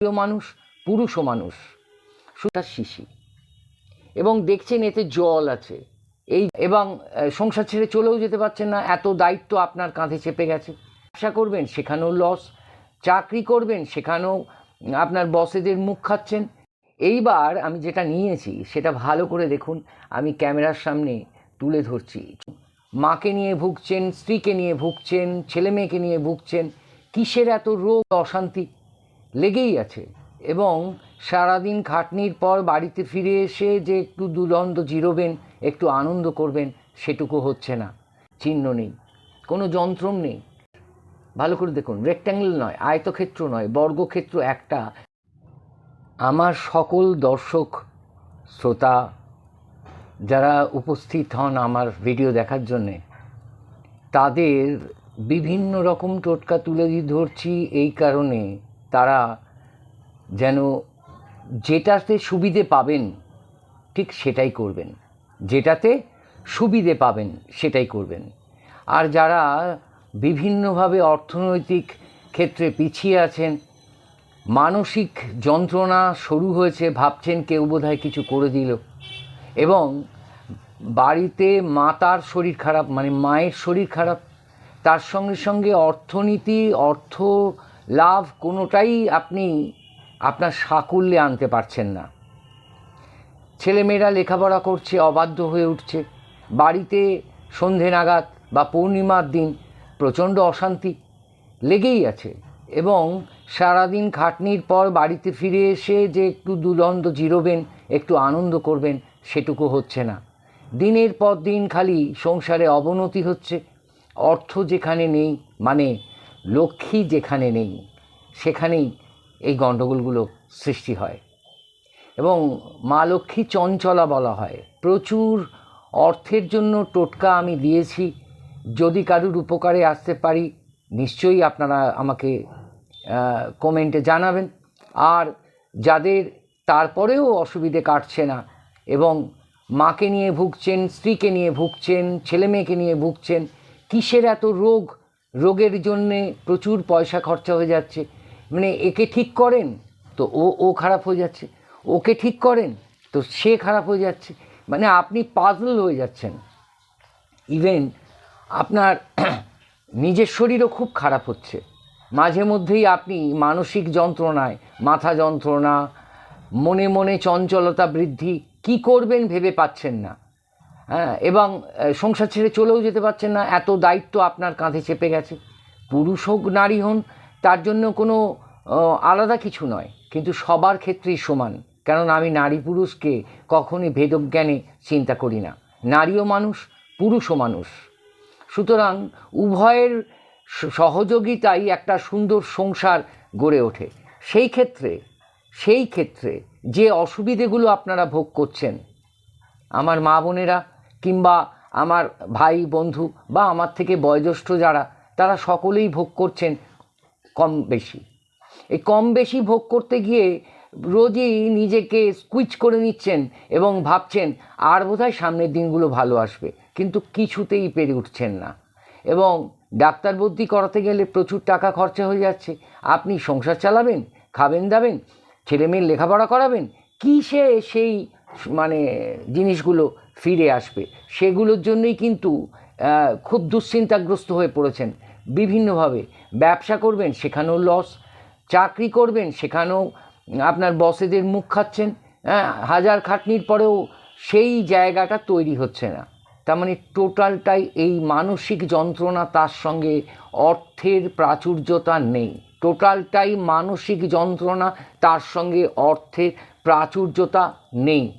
প্রিয় মানুষ পুরুষও মানুষ সুতা শিশি। এবং দেখছেন এতে জল আছে। এই এবং সংসার ছেড়ে চলেও যেতে পারছেন না, এত দায়িত্ব আপনার কাঁধে চেপে গেছে। ব্যবসা করবেন সেখানেও লস চাকরি করবেন সেখানেও আপনার বসেদের মুখ খাচ্ছেন। এইবার আমি যেটা নিয়েছি, সেটা ভালো করে দেখুন, আমি ক্যামেরার সামনে তুলে ধরছি। মাকে নিয়ে ভুগছেন, স্ত্রীকে নিয়ে ভুগছেন ছেলে মেয়েকে নিয়ে ভুগছেন, কিসের এত রোগ, অশান্তি? লেগেই আছে। এবং সারাদিন খাটনির পর বাড়িতে ফিরে এসে যে একটু দুরন্ত জিরোবেন, একটু আনন্দ করবেন, সেটুকু হচ্ছে না। চিহ্ন নেই, কোনো যন্ত্রম নেই। ভালো করে দেখুন রেক্ট্যাঙ্গেল নয়, আয়তক্ষেত্র নয়, বর্গক্ষেত্র একটা। আমার সকল দর্শক, শ্রোতা, যারা উপস্থিত হন আমার ভিডিও দেখার জন্যে, তাদের বিভিন্ন রকম টোটকা তুলে দিয়ে ধরছি এই কারণে। তারা যেন যেটাতে সুবিধে পাবেন, ঠিক সেটাই করবেন। যেটাতে সুবিধে পাবেন, সেটাই করবেন। আর যারা বিভিন্নভাবে অর্থনৈতিক ক্ষেত্রে পিছিয়ে আছেন, মানসিক যন্ত্রণা শুরু হয়েছে, ভাবছেন কেউ বোধহয় কিছু করে দিল। এবং বাড়িতে মাতার শরীর খারাপ মানে মায়ের শরীর খারাপ, তার সঙ্গে সঙ্গে অর্থনীতি, অর্থ লাভ কোনোটাই আপনি আপনার সাকুল্যে আনতে পারছেন না। ছেলেমেয়েরা লেখাপড়া করছে, অবাধ্য হয়ে উঠছে। বাড়িতে সন্ধে নাগাদ বা পূর্ণিমার দিন প্রচণ্ড অশান্তি লেগেই আছে এবং সারাদিন খাটনির পর বাড়িতে ফিরে এসে যে একটু দুরন্ত জিরোবেন, একটু আনন্দ করবেন, সেটুকু হচ্ছে না। দিনের পর দিন খালি সংসারে অবনতি হচ্ছে। অর্থ যেখানে নেই মানে লক্ষ্মী যেখানে নেই, সেখানেই এই গণ্ডগোলগুলো সৃষ্টি হয়। এবং মা লক্ষ্মী চঞ্চলা বলা হয়। প্রচুর অর্থের জন্য টোটকা আমি দিয়েছি। যদি কারুর উপকারে আসতে পারি, নিশ্চয়ই আপনারা আমাকে কমেন্টে জানাবেন। আর যাদের তারপরেও অসুবিধে কাটছে না এবং মাকে নিয়ে ভুগছেন, স্ত্রীকে নিয়ে ভুগছেন ছেলে মেয়েকে নিয়ে ভুগছেন, কিসের এত রোগ রোগের জন্যে প্রচুর পয়সা খরচা হয়ে যাচ্ছে। মানে একে ঠিক করেন, তো ও ও খারাপ হয়ে যাচ্ছে। ওকে ঠিক করেন, তো সে খারাপ হয়ে যাচ্ছে। মানে আপনি পাজল হয়ে যাচ্ছেন। ইভেন আপনার নিজের শরীরও খুব খারাপ হচ্ছে। মাঝে মধ্যেই আপনি মানসিক যন্ত্রণায়, মাথা যন্ত্রণা, মনে মনে চঞ্চলতা বৃদ্ধি, কি করবেন ভেবে পাচ্ছেন না। হ্যাঁ এবং সংসার ছেড়ে চলেও যেতে পারছেন না, এত দায়িত্ব আপনার কাঁধে চেপে গেছে। পুরুষ হোক, নারী হন, তার জন্য কোনো আলাদা কিছু নয়, কিন্তু সবার ক্ষেত্রেই সমান। কারণ আমি নারী পুরুষকে কখনই ভেদজ্ঞানে চিন্তা করি না। নারীও মানুষ, পুরুষও মানুষ। সুতরাং উভয়ের সহযোগিতাই একটা সুন্দর সংসার গড়ে ওঠে। সেই ক্ষেত্রে সেই ক্ষেত্রে যে অসুবিধেগুলো আপনারা ভোগ করছেন, আমার মা বোনেরা কিংবা আমার ভাই, বন্ধু বা আমার থেকে বয়োজ্যেষ্ঠ যারা, তারা সকলেই ভোগ করছেন কম বেশি। এই কম বেশি ভোগ করতে গিয়ে রোজই নিজেকে স্কুইচ করে নিচ্ছেন এবং ভাবছেন, আর বোধহয় সামনের দিনগুলো ভালো আসবে। কিন্তু কিছুতেই পেরে উঠছেন না। এবং ডাক্তার ভর্তি করাতে গেলে প্রচুর টাকা খরচা হয়ে যাচ্ছে। আপনি সংসার চালাবেন, খাবেন দাবেন ছেলে মেয়ের লেখাপড়া করাবেন, কিসে সেই মানে জিনিসগুলো ফিরে আসবে। সেগুলোর জন্যই কিন্তু খুব দুশ্চিন্তাগ্রস্ত হয়ে পড়েছেন। বিভিন্নভাবে ব্যবসা করবেন, সেখানেও লস চাকরি করবেন, সেখানেও আপনার বসেদের মুখ খাচ্ছেন হ্যাঁ হাজার খাটনির পরেও সেই জায়গাটা তৈরি হচ্ছে না। তার মানে টোটালটাই এই মানসিক যন্ত্রণা তার সঙ্গে অর্থের প্রাচুর্যতা নেই। টোটালটাই মানসিক যন্ত্রণা, তার সঙ্গে অর্থের প্রাচুর্যতা নেই।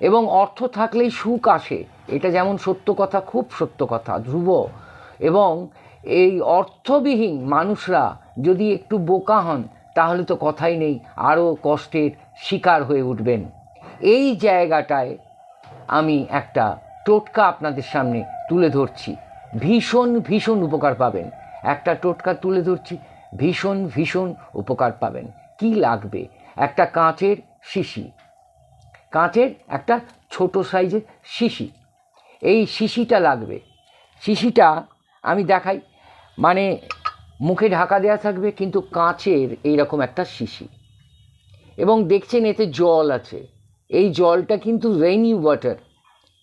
এবং অর্থ থাকলেই সুখ আসে। এটা যেমন সত্য কথা, খুব সত্য কথা, ধ্রুব। এবং এই অর্থবিহীন মানুষরা যদি একটু বোকা হন, তাহলে তো কথাই নেই, আরও কষ্টের শিকার হয়ে উঠবেন। এই জায়গাটায় আমি একটা টোটকা আপনাদের সামনে তুলে ধরছি। ভীষণ ভীষণ উপকার পাবেন। একটা টোটকা তুলে ধরছি ভীষণ ভীষণ উপকার পাবেন। কি লাগবে? একটা কাঁচের শিশি। কাঁচের একটা ছোট সাইজের শিশি। এই শিশিটা লাগবে। শিশিটা আমি দেখাই। মানে মুখে ঢাকা দেওয়া থাকবে, কিন্তু কাঁচের এইরকম একটা শিশি। এবং দেখছেন এতে জল আছে। এই জলটা কিন্তু রেইনি ওয়াটার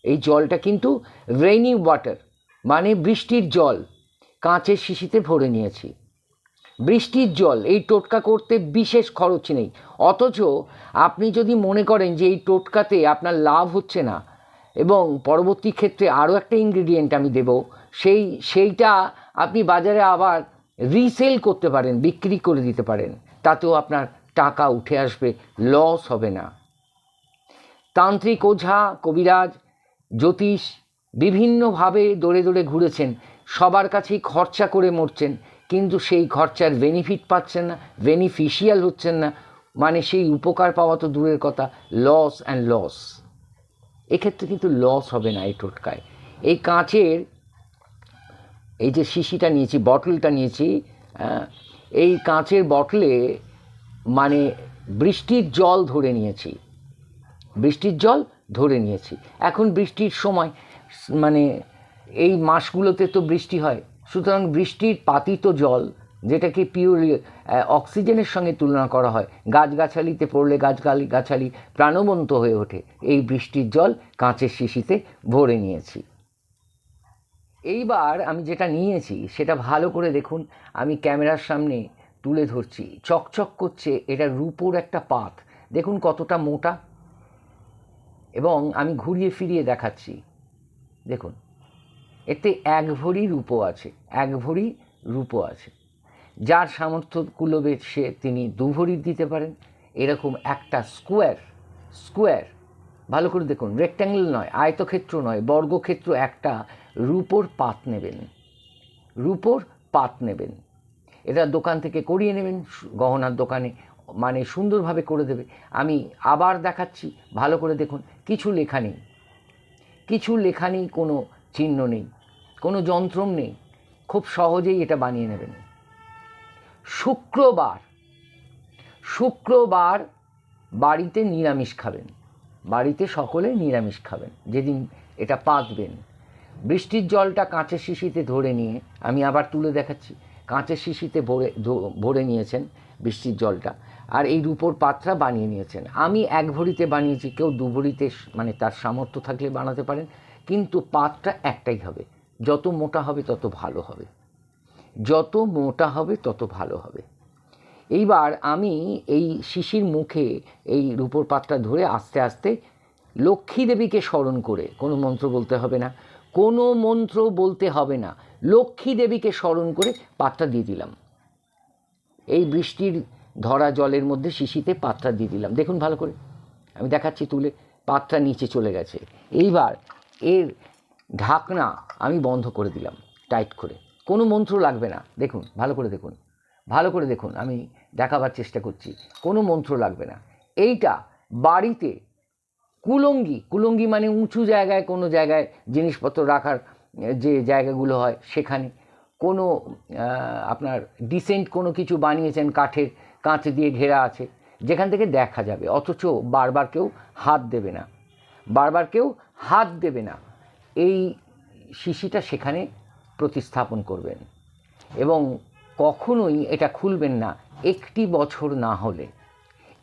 এই জলটা কিন্তু রেইনি ওয়াটার মানে বৃষ্টির জল। কাঁচের শিশিতে ভরে নিয়েছি। বৃষ্টির জল, এই টোটকা করতে বিশেষ খরচ নেই। অথচ আপনি যদি মনে করেন যে এই টোটকাতে আপনার লাভ হচ্ছে না, এবং পরবর্তী ক্ষেত্রে আরও একটা ইনগ্রিডিয়েন্ট আমি দেব, সেই, সেইটা আপনি বাজারে আবার রিসেল করতে পারেন, বিক্রি করে দিতে পারেন। তাতেও আপনার টাকা উঠে আসবে লস হবে না। তান্ত্রিক ওঝা, কবিরাজ, জ্যোতিষ বিভিন্নভাবে দৌড়ে দৌড়ে ঘুরেছেন, সবার কাছেই খরচা করে মরছেন কিন্তু সেই খরচার বেনিফিট পাচ্ছেন না বেনিফিশিয়াল হচ্ছেন না মানে সেই উপকার পাওয়া তো দূরের কথা লস অ্যান্ড লস এক্ষেত্রে কিন্তু লস হবে না এই টোটকায়। এই কাঁচের এই যে শিশিটা নিয়েছি বটলটা নিয়েছি এই কাঁচের বটলে মানে বৃষ্টির জল ধরে নিয়েছি। বৃষ্টির জল ধরে নিয়েছি। এখন বৃষ্টির সময় মানে এই মাসগুলোতে তো বৃষ্টি হয়। সুতরাং বৃষ্টির পাতিত জল, যেটাকে পিওর অক্সিজেনের সঙ্গে তুলনা করা হয়, গাছগাছালিতে পড়লে গাছগালি গাছালি প্রাণবন্ত হয়ে ওঠে। এই বৃষ্টির জল কাঁচের শিশিতে ভরে নিয়েছি। এইবার আমি যেটা নিয়েছি, সেটা ভালো করে দেখুন, আমি ক্যামেরার সামনে তুলে ধরছি। চকচক করছে এটা রূপোর একটা পাত। দেখুন কতটা মোটা। এবং আমি ঘুরিয়ে ফিরিয়ে দেখাচ্ছি। দেখুন। এতে এক ভরি রূপো আছে, এক ভরি রূপো আছে। যার সামর্থ্য কুলবে সে তিনি দু ভরি দিতে পারেন। এরকম একটা স্কোয়ার স্কোয়ার ভালো করে দেখুন রেক্ট্যাঙ্গেল নয়, আয়তক্ষেত্র নয়, বর্গক্ষেত্র একটা রূপোর পাত নেবেন। রূপোর পাত নেবেন। এটা দোকান থেকে করিয়ে নেবেন, গহনার দোকানে মানে সুন্দরভাবে করে দেবে। আমি আবার দেখাচ্ছি, ভালো করে দেখুন, কিছু লেখা নেই। কিছু লেখা নেই কোনো চিহ্ন নেই, কোনো যন্ত্রম নেই, খুব সহজেই এটা বানিয়ে নেবেন। শুক্রবার শুক্রবার বাড়িতে নিরামিষ খাবেন, বাড়িতে সকলে নিরামিষ খাবেন, যেদিন এটা পাতবেন বৃষ্টির জলটা কাঁচের শিশিতে ধরে নিয়ে, আমি আবার তুলে দেখাচ্ছি, কাঁচের শিশিতে ভরে ভরে নিয়েছেন বৃষ্টির জলটা, আর এই রূপোর পাত্রা বানিয়ে নিয়েছেন। আমি এক ভরিতে বানিয়েছি, কেউ দু ভরিতে মানে তার সামর্থ্য থাকলে বানাতে পারেন কিন্তু পাতটা একটাই হবে। যত মোটা হবে, তত ভালো হবে। যত মোটা হবে, তত ভালো হবে। এইবার আমি এই শিশির মুখে এই রূপোর পাতটা ধরে আস্তে আস্তে লক্ষ্মী দেবীকে স্মরণ করে, কোনো মন্ত্র বলতে হবে না, কোনো মন্ত্র বলতে হবে না, লক্ষ্মী দেবীকে স্মরণ করে পাতটা দিয়ে দিলাম। এই বৃষ্টির ধরা জলের মধ্যে শিশিতে পাতটা দিয়ে দিলাম। দেখুন ভালো করে, আমি দেখাচ্ছি তুলে, পাতটা নিচে চলে গেছে। এইবার এর ঢাকনা আমি বন্ধ করে দিলাম টাইট করে। কোনো মন্ত্র লাগবে না। দেখুন, ভালো করে দেখুন। ভালো করে দেখুন, আমি দেখাবার চেষ্টা করছি। কোনো মন্ত্র লাগবে না। এইটা বাড়িতে কুলঙ্গি কুলঙ্গি মানে উঁচু জায়গায় কোনো জায়গায় জিনিসপত্র রাখার, যে জায়গাগুলো হয় সেখানে কোনো আপনার ডিসেন্ট কোনো কিছু বানিয়েছেন কাঠের, কাঁচ দিয়ে ঘেরা আছে। যেখান থেকে দেখা যাবে। অথচ বারবার কেউ হাত দেবে না। বারবার কেউ হাত দেবে না। এই শিশিটা সেখানে প্রতিস্থাপন করবেন এবং কখনোই এটা খুলবেন না। একটি বছর না হলে,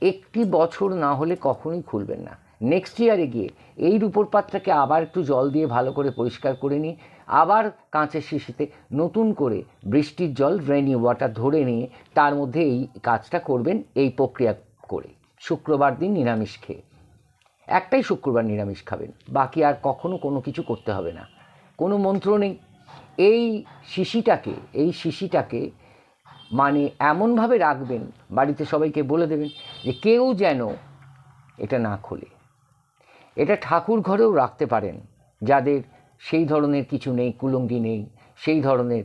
একটি বছর না হলে কখনোই খুলবেন না। নেক্সট ইয়ারে গিয়ে এই রূপোর পাত্রটাকে আবার একটু জল দিয়ে ভালো করে পরিষ্কার করে নিয়ে, আবার কাঁচের শিশিতে নতুন করে বৃষ্টির জল রেনি ওয়াটার ধরে নিয়ে তার মধ্যে এই কাজটা করবেন, এই প্রক্রিয়া করে। শুক্রবার দিন নিরামিষ খেয়ে। একটাই শুক্রবার নিরামিষ খাবেন, বাকি আর কখনো কোনো কিছু করতে হবে না। কোনো মন্ত্র নেই। এই শিশিটাকে এই শিশিটাকে মানে এমনভাবে রাখবেন, বাড়িতে সবাইকে বলে দেবেন যে কেউ যেন এটা না খোলে। এটা ঠাকুর ঘরেও রাখতে পারেন, যাদের সেই ধরনের কিছু নেই, কুলঙ্গি নেই, সেই ধরনের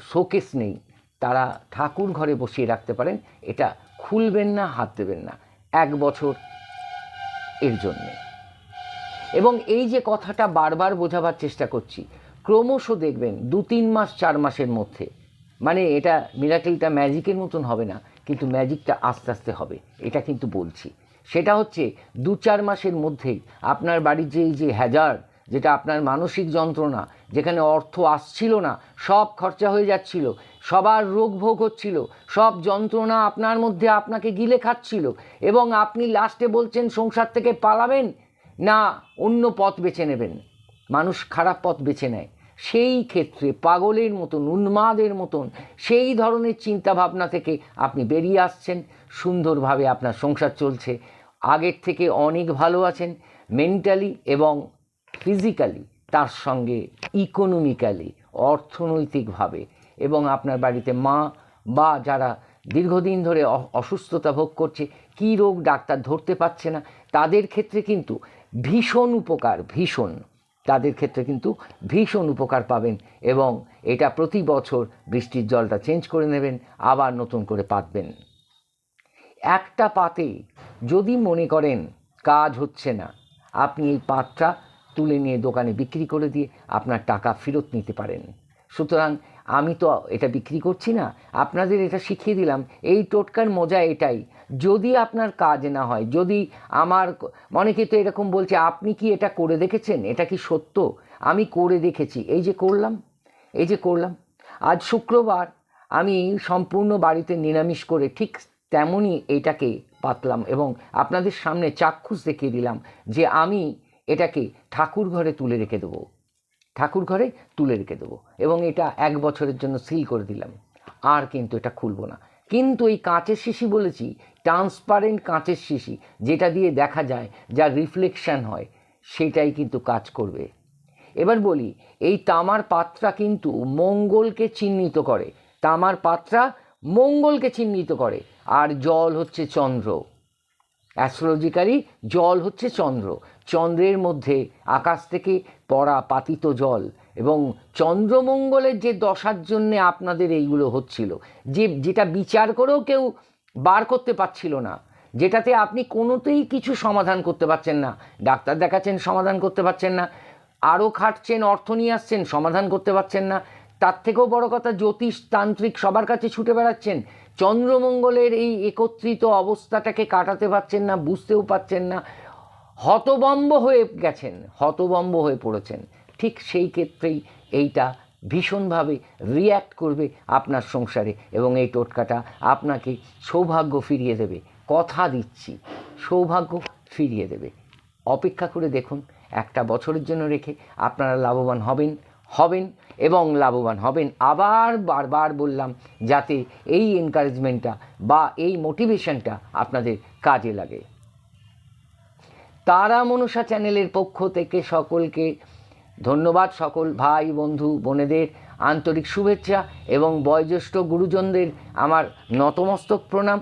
শোকেস নেই, তারা ঠাকুর ঘরে বসিয়ে রাখতে পারেন। এটা খুলবেন না, হাত দেবেন না। এক বছর এর জন্যে। এবং এই যে কথাটা বারবার বোঝাবার চেষ্টা করছি, ক্রমশ দেখবেন দু তিন মাস, চার মাসের মধ্যে মানে এটা মিরাকেলটা ম্যাজিকের মতন হবে না, কিন্তু ম্যাজিকটা আস্তে আস্তে হবে, এটা কিন্তু বলছি। সেটা হচ্ছে দু চার মাসের মধ্যেই আপনার বাড়ির যে এই যে হ্যাজার যেটা আপনার মানসিক যন্ত্রণা, যেখানে অর্থ আসছিল না, সব খরচা হয়ে যাচ্ছিল সবার রোগ ভোগ হচ্ছিল, সব যন্ত্রণা আপনার মধ্যে আপনাকে গিলে খাচ্ছিল এবং আপনি লাস্টে বলছেন সংসার থেকে পালাবেন? না, অন্য পথ বেছে নেবেন। মানুষ খারাপ পথ বেছে নেয়। সেই ক্ষেত্রে পাগলের মতন, উন্মাদের মতন, সেই ধরনের চিন্তা ভাবনা থেকে আপনি বেরিয়ে আসছেন। সুন্দরভাবে আপনার সংসার চলছে। আগের থেকে অনেক ভালো আছেন মেন্টালি এবং ফিজিক্যালি তার সঙ্গে ইকোনমিক্যালি অর্থনৈতিকভাবে। এবং আপনার বাড়িতে মা বা যারা দীর্ঘদিন ধরে অসুস্থতা ভোগ করছে, কী রোগ ডাক্তার ধরতে পারছে না, তাদের ক্ষেত্রে কিন্তু ভীষণ উপকার, ভীষণ। তাদের ক্ষেত্রে কিন্তু ভীষণ উপকার পাবেন এবং এটা প্রতি বছর বৃষ্টির জলটা চেঞ্জ করে নেবেন, আবার নতুন করে পাতবেন। একটা পাতে যদি মনে করেন কাজ হচ্ছে না, আপনি এই পাতটা তুলে নিয়ে দোকানে বিক্রি করে দিয়ে আপনার টাকা ফেরত নিতে পারেন। সুতরাং আমি তো এটা বিক্রি করছি না, আপনাদের এটা শিখিয়ে দিলাম। এই টোটকার মজা এটাই। যদি আপনার কাজ না হয়, যদি আমার অনেকে তো এরকম বলছে, আপনি কি এটা করে দেখেছেন? এটা কি সত্য? আমি করে দেখেছি। এই যে করলাম, এই যে করলাম। আজ শুক্রবার আমি সম্পূর্ণ বাড়িতে নিরামিষ করে ঠিক তেমনই এটাকে পাতলাম এবং আপনাদের সামনে চাক্ষুষ দেখিয়ে দিলাম যে আমি এটাকে ঠাকুর ঘরে তুলে রেখে দেবো। ঠাকুর ঘরে তুলে রেখে দেবো। এবং এটা এক বছরের জন্য সিল করে দিলাম। আর কিন্তু এটা খুলবো না। কিন্তু এই কাঁচের শিশি বলেছি ট্রান্সপারেন্ট কাঁচের শিশি, যেটা দিয়ে দেখা যায় যা রিফ্লেকশন হয়, সেটাই কিন্তু কাজ করবে। এবার বলি, এই তামার পাত্রা কিন্তু মঙ্গলকে চিহ্নিত করে। তামার পাত্রা মঙ্গলকে চিহ্নিত করে। আর জল হচ্ছে চন্দ্র। অ্যাস্ট্রোলজিক্যালি জল হচ্ছে চন্দ্র। চন্দ্রের মধ্যে আকাশ থেকে পড়া পাতিত জল এবং চন্দ্রমঙ্গলের যে দশার জন্যে আপনাদের এইগুলো হচ্ছিল, যে, যেটা বিচার করেও কেউ বার করতে পারছিল না, যেটাতে আপনি কোনোতেই কিছু সমাধান করতে পারছেন না। ডাক্তার দেখাচ্ছেন, সমাধান করতে পারছেন না। আরও খাটছেন, অর্থ নিয়ে আসছেন, সমাধান করতে পারছেন না। তার থেকেও বড় কথা জ্যোতিষ তান্ত্রিক সবার কাছে ছুটে বেড়াচ্ছেন। চন্দ্রমঙ্গলের এই একত্রিত অবস্থাটাকে কাটাতে পারছেন না, বুঝতেও পারছেন না। হতবম্ব হয়ে গেছেন, হতবম্ব হয়ে পড়েছেন। ঠিক সেই ক্ষেত্রেই এইটা ভীষণভাবে রিয়্যাক্ট করবে আপনার সংসারে এবং এই টোটকাটা আপনাকে সৌভাগ্য ফিরিয়ে দেবে। কথা দিচ্ছি, সৌভাগ্য ফিরিয়ে দেবে। অপেক্ষা করে দেখুন, একটা বছরের জন্য রেখে আপনারা লাভবান হবেন। হবেন এবং লাভবান হবেন। আবার বারবার বললাম, যাতে এই এনকারেজমেন্টটা বা এই মোটিভেশনটা আপনাদের কাজে লাগে। তারা মনসা চ্যানেলের পক্ষ থেকে সকলকে ধন্যবাদ। সকল ভাই, বন্ধু, বোনেদের আন্তরিক শুভেচ্ছা এবং বয়োজ্যেষ্ঠ গুরুজনদের আমার নতমস্তক প্রণাম।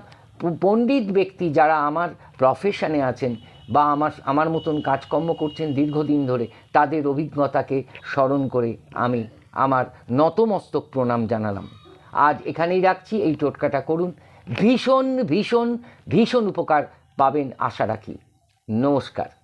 পণ্ডিত ব্যক্তি যারা আমার প্রফেশনে আছেন বা আমার আমার মতন কাজকর্ম করছেন দীর্ঘদিন ধরে, তাদের অভিজ্ঞতাকে স্মরণ করে আমি আমার নতমস্তক প্রণাম জানালাম। আজ এখানেই রাখছি, এই টোটকাটা করুন। ভীষণ ভীষণ ভীষণ উপকার পাবেন আশা রাখি। নমস্কার।